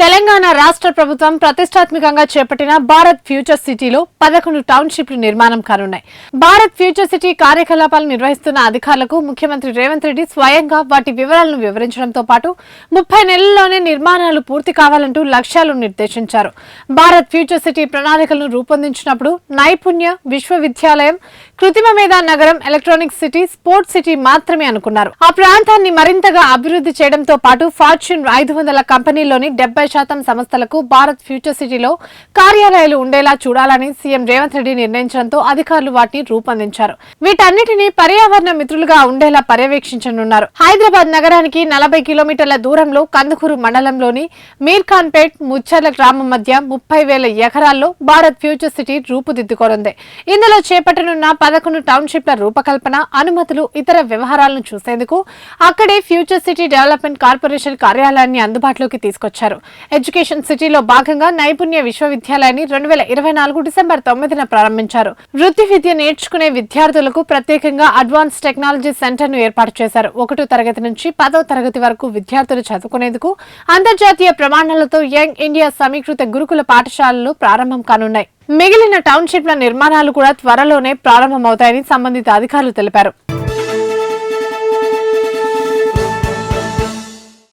Telangana రాష్ట్ర ప్రభుత్వం ప్రతిష్టాత్మకంగా చేపట్టిన భారత్ ఫ్యూచర్ సిటీలో పదకొండు టౌన్షిప్లు నిర్మాణం కానున్నాయి. భారత్ ఫ్యూచర్ సిటీ కార్యకలాపాలు నిర్వహిస్తున్న అధికారులకు ముఖ్యమంత్రి రేవంత్ రెడ్డి స్వయంగా వాటి వివరాలను వివరించడంతో పాటు ముప్పై నెలల్లోనే నిర్మాణాలు పూర్తి కావాలంటూ లక్ష్యాలు నిర్దేశించారు. భారత్ ఫ్యూచర్ సిటీ ప్రణాళికలను రూపొందించినప్పుడు నైపుణ్య విశ్వవిద్యాలయం కృత్రిమ మేధా నగరం ఎలక్ట్రానిక్ సిటీ స్పోర్ట్స్ సిటీ మాత్రమే అనుకున్నారు. ఆ ప్రాంతాన్ని మరింతగా అభివృద్ధి చేయడంతో పాటు ఫార్చ్యూన్ ఐదు వందల కంపెనీల్లోని డెబ్బై శాతం సంస్థలకు భారత్ ఫ్యూచర్ సిటీలో కార్యాలయాలు ఉండేలా చూడాలని సీఎం రేవంత్ రెడ్డి నిర్ణయించడంతో అధికారులు వాటిని రూపొందించారు. వీటన్నిటిని పర్యావరణ మిత్రులుగా ఉండేలా పర్యవేక్షించనున్నారు. హైదరాబాద్ నగరానికి నలభై కిలోమీటర్ల దూరంలో కందుకూరు మండలంలోని మీర్ఖాన్పేట్ ముచ్చర్ల గ్రామం మధ్య ముప్పై వేల ఎకరాల్లో భారత్ ఫ్యూచర్ సిటీ రూపుదిద్దుకోనుంది. ఇందులో చేపట్టనున్న పదకొండు టౌన్షిప్ల రూపకల్పన అనుమతులు ఇతర వ్యవహారాలను చూసేందుకు అక్కడే ఫ్యూచర్ సిటీ డెవలప్మెంట్ కార్పొరేషన్ కార్యాలయాన్ని అందుబాటులోకి తీసుకొచ్చారు. ఎడ్యుకేషన్ సిటీలో భాగంగా నైపుణ్య విశ్వవిద్యాలయాన్ని రెండు వేల ఇరవై నాలుగు డిసెంబర్ తొమ్మిదిన ప్రారంభించారు. వృత్తి విద్య నేర్చుకునే విద్యార్థులకు ప్రత్యేకంగా అడ్వాన్స్ టెక్నాలజీ సెంటర్ను ఏర్పాటు చేశారు. ఒకటో తరగతి నుంచి పదో తరగతి వరకు విద్యార్థులు చదువుకునేందుకు అంతర్జాతీయ ప్రమాణాలతో యంగ్ ఇండియా సమీకృత గురుకుల పాఠశాలలు ప్రారంభం కానున్నాయి. మిగిలిన టౌన్షిప్ల నిర్మాణాలు కూడా త్వరలోనే ప్రారంభమవుతాయని సంబంధిత అధికారులు తెలిపారు.